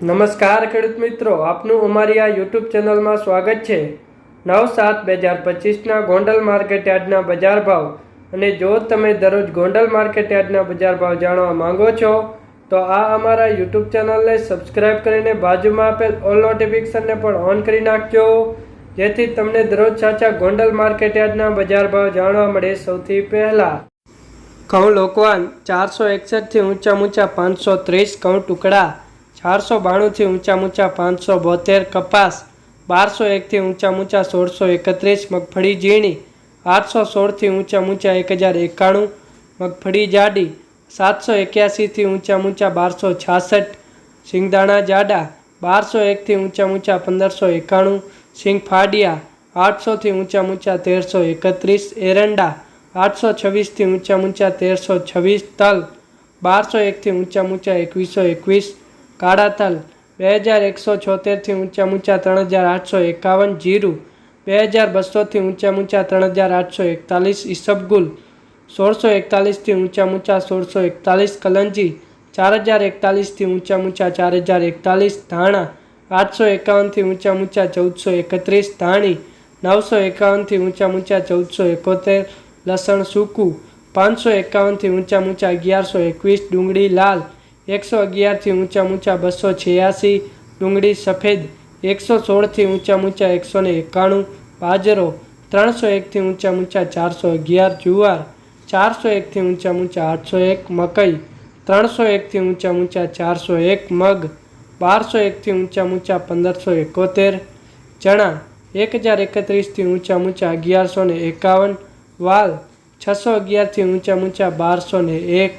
નમસ્કાર ખેડૂત મિત્રો, આપનું અમારી આ યુટ્યુબ ચેનલમાં સ્વાગત છે. નવ સાત બે હજાર પચીસના ગોંડલ માર્કેટ યાર્ડના બજાર ભાવ. અને જો તમે દરરોજ ગોંડલ માર્કેટ યાર્ડના બજાર ભાવ જાણવા માંગો છો, તો આ અમારા યુટ્યુબ ચેનલને સબસ્ક્રાઇબ કરીને બાજુમાં આપેલ ઓલ નોટિફિકેશનને પણ ઓન કરી નાખજો. જેથી તમને દરરોજ સાચા ગોંડલ માર્કેટ યાર્ડના બજાર ભાવ જાણવા મળે સૌથી પહેલાં. ઘઉં લોકવાન ચારસો એકસઠથી ઊંચા ઊંચા પાંચસો ત્રીસ ઘઉં ટુકડા. ચારસો બાણુંથી ઊંચા ઊંચા પાંચસો બોતેર કપાસ, બારસો એકથી ઊંચા ઊંચા સોળસો એકત્રીસ મગફળી ઝીણી, આઠસો સોળથી ઊંચા ઊંચા એક હજાર એકાણું મગફળી જાડી, સાતસો એક્યાસીથી ઊંચા ઊંચા બારસો છાસઠ સિંગદાણા જાડા, બારસો એકથી ઊંચા ઊંચા પંદરસો એકાણું સિંગ ફાડિયા આઠસોથી ઊંચા ઊંચા તેરસો એકત્રીસ એરંડા, આઠસો છવ્વીસથી ઊંચા ઊંચા તેરસો છવ્વીસ તલ, બારસો એકથી ઊંચા ઊંચા એકવીસો એકવીસ કાળા તલ, બે હજાર એકસો છોતેરથી ઊંચા ઊંચા ત્રણ હજાર આઠસો એકાવન જીરું, બે હજાર બસોથી ઊંચા ઊંચા ત્રણ હજાર આઠસો એકતાલીસ ઈસબગુલ, સોળસો એકતાલીસથી ઊંચા ઊંચા સોળસો એકતાલીસ કલંજી, ચાર હજાર એકતાલીસથી ઊંચા ઊંચા ચાર હજાર એકતાલીસ ધાણા, આઠસો એકાવનથી ઊંચા ઊંચા ચૌદસો એકત્રીસ ધાણી, નવસો એકાવનથી ઊંચા ઊંચા ચૌદસો એકોતેર લસણ સૂકું, પાંચસો એકાવનથી ઊંચા ઊંચા અગિયારસો એકવીસ ડુંગળી લાલ એકસો અગિયારથી ઊંચા ઊંચા બસો છ્યાસી, ડુંગળી સફેદ એકસો સોળથી ઊંચા ઊંચા એકસો ને એકાણું, બાજરો ત્રણસો એકથી ઊંચા ઊંચા ચારસો અગિયાર, જુવાર ચારસો એકથી ઊંચા ઊંચા આઠસો એક, મકઈ ત્રણસો એકથી ઊંચા ઊંચા ચારસો એક, મગ બારસો એકથી ઊંચા ઊંચા પંદરસો એકોતેર, ચણા એક હજાર એકત્રીસથી ઊંચા ઊંચા અગિયારસો ને એકાવન, વાલ છસો અગિયારથી ઊંચા ઊંચા બારસો ને એક